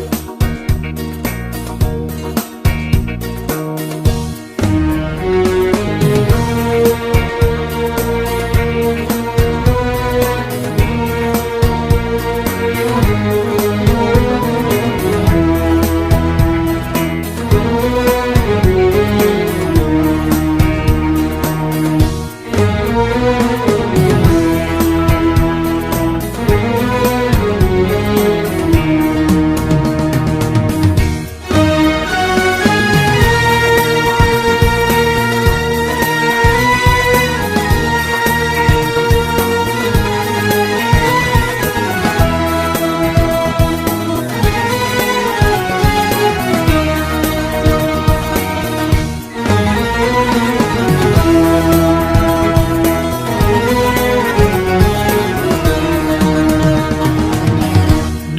Bye.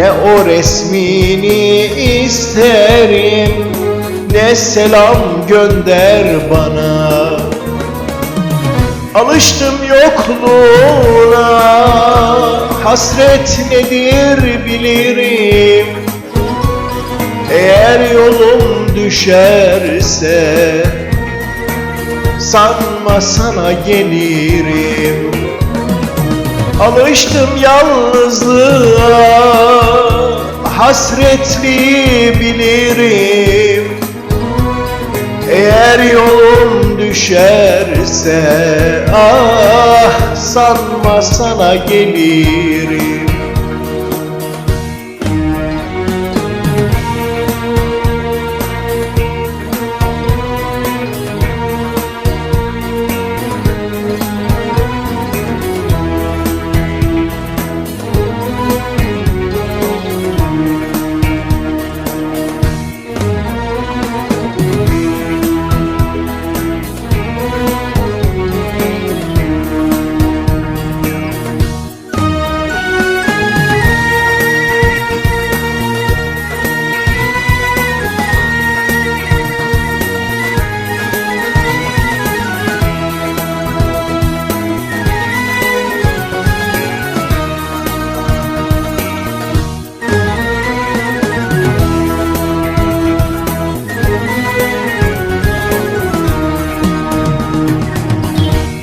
Ne o resmini isterim. Ne selam gönder bana. Alıştım yokluğuna. Hasret nedir bilirim. Eğer yolum düşerse Sanma sana gelirim Alıştım yalnızlığa. Hasretli bilirim. Eğer yolum düşerse Ah sanma sana gelirim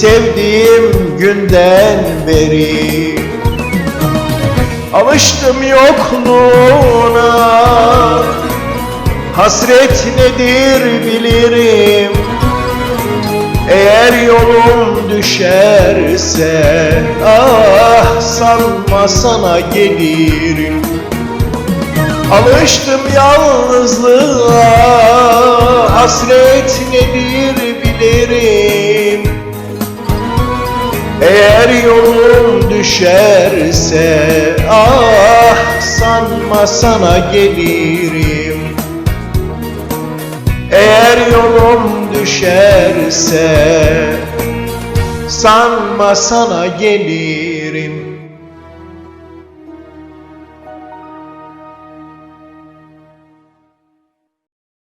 Sevdiğim günden beri. Alıştım yokluğuna. Hasret nedir bilirim. Eğer yolum düşerse Ah sanma sana gelirim Alıştım yalnızlığa. Hasret nedir bilirim Eğer yolum düşerse Ah sanma sana gelirim. Eğer yolum düşerse Sanma sana gelirim